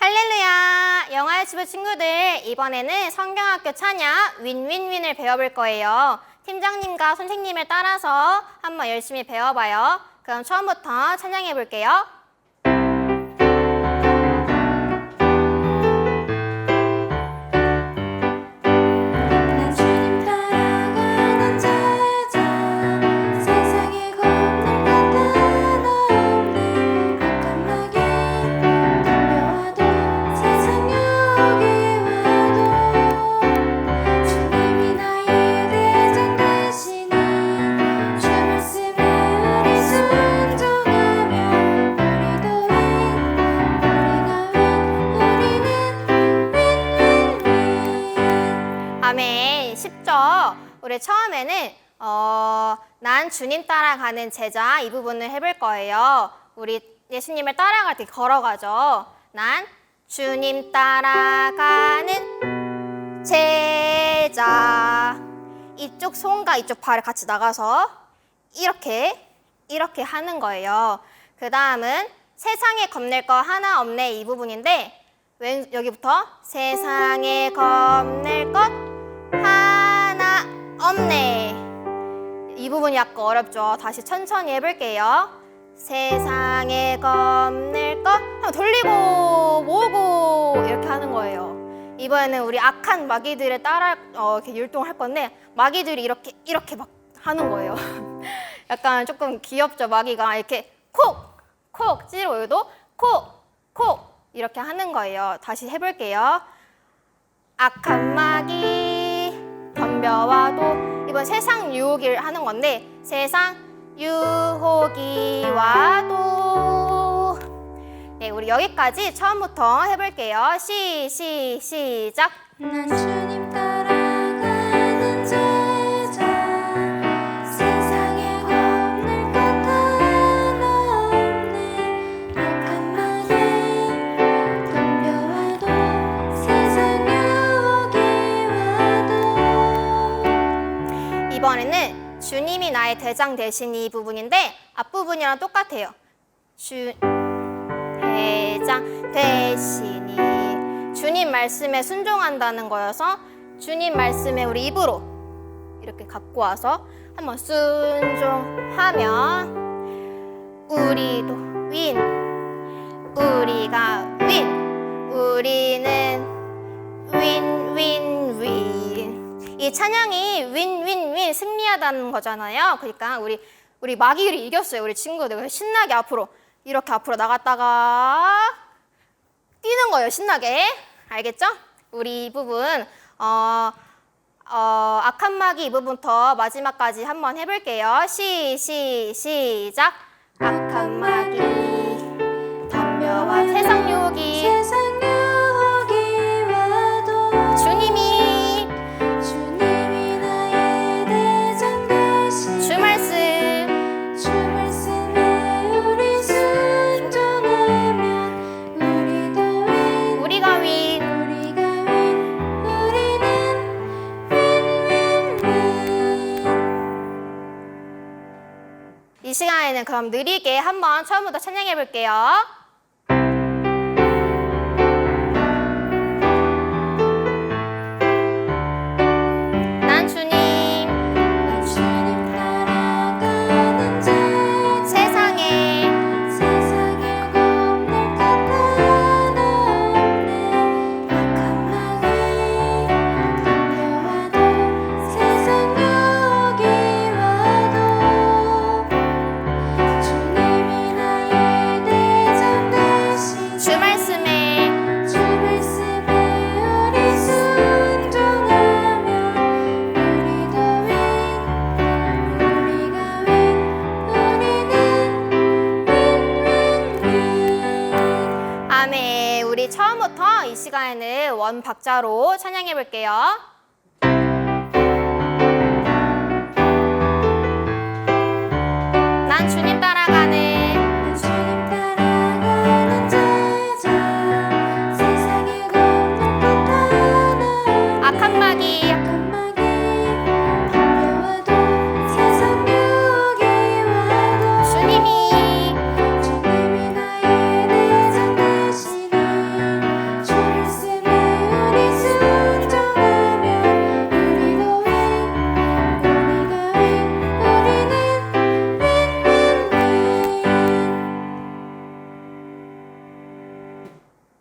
할렐루야! 영화의 집의 친구들, 이번에는 성경학교 찬양 윈윈윈을 배워볼 거예요. 팀장님과 선생님을 따라서 한번 열심히 배워봐요. 그럼 처음부터 찬양해 볼게요. 아멘. 쉽죠? 우리 처음에는 어, 난 주님 따라가는 제자 이 부분을 해볼 거예요. 우리 예수님을 따라갈 때 걸어가죠. 난 주님 따라가는 제자. 이쪽 손과 이쪽 발을 같이 나가서 이렇게 이렇게 하는 거예요. 그 다음은 세상에 겁낼 거 하나 없네 이 부분인데 왼 여기부터 세상에 겁낼 것 약간 어렵죠. 다시 천천히 해볼게요. 세상에 겁낼 것 한번 돌리고 모으고 이렇게 하는 거예요. 이번에는 우리 악한 마귀들을 따라 어, 이렇게 율동할 건데 마귀들이 이렇게 이렇게 막 하는 거예요. 약간 조금 귀엽죠 마귀가 이렇게 콕 콕 찌르고 여기도 콕 콕 이렇게 하는 거예요. 다시 해볼게요. 악한 마귀 덤벼와도 이번 세상 유혹이 하는 건데 세상 유혹이 와도. 네 우리 여기까지 처음부터 해볼게요. 시 시 시작 이번에는 주님이 나의 대장 되신 이 부분인데 앞부분이랑 똑같아요. 주 대장 되시니. 주님 말씀에 순종한다는 거여서 주님 말씀에 우리 입으로 이렇게 갖고 와서 한번 순종하면 우리도 윈 우리가 윈 우리는 이 찬양이 윈윈윈 승리하다는 거잖아요. 그러니까 우리 우리 마귀를 이겼어요 우리 친구들. 신나게 앞으로 이렇게 앞으로 나갔다가 뛰는 거예요 신나게. 알겠죠? 우리 이 부분 어, 어, 악한 마귀 이 부분부터 마지막까지 한번 해볼게요. 시, 시, 시작. 악한 마 시간에는 그럼 느리게 한번 처음부터 찬양해 볼게요. 시간에는 원 박자로 찬양해 볼게요.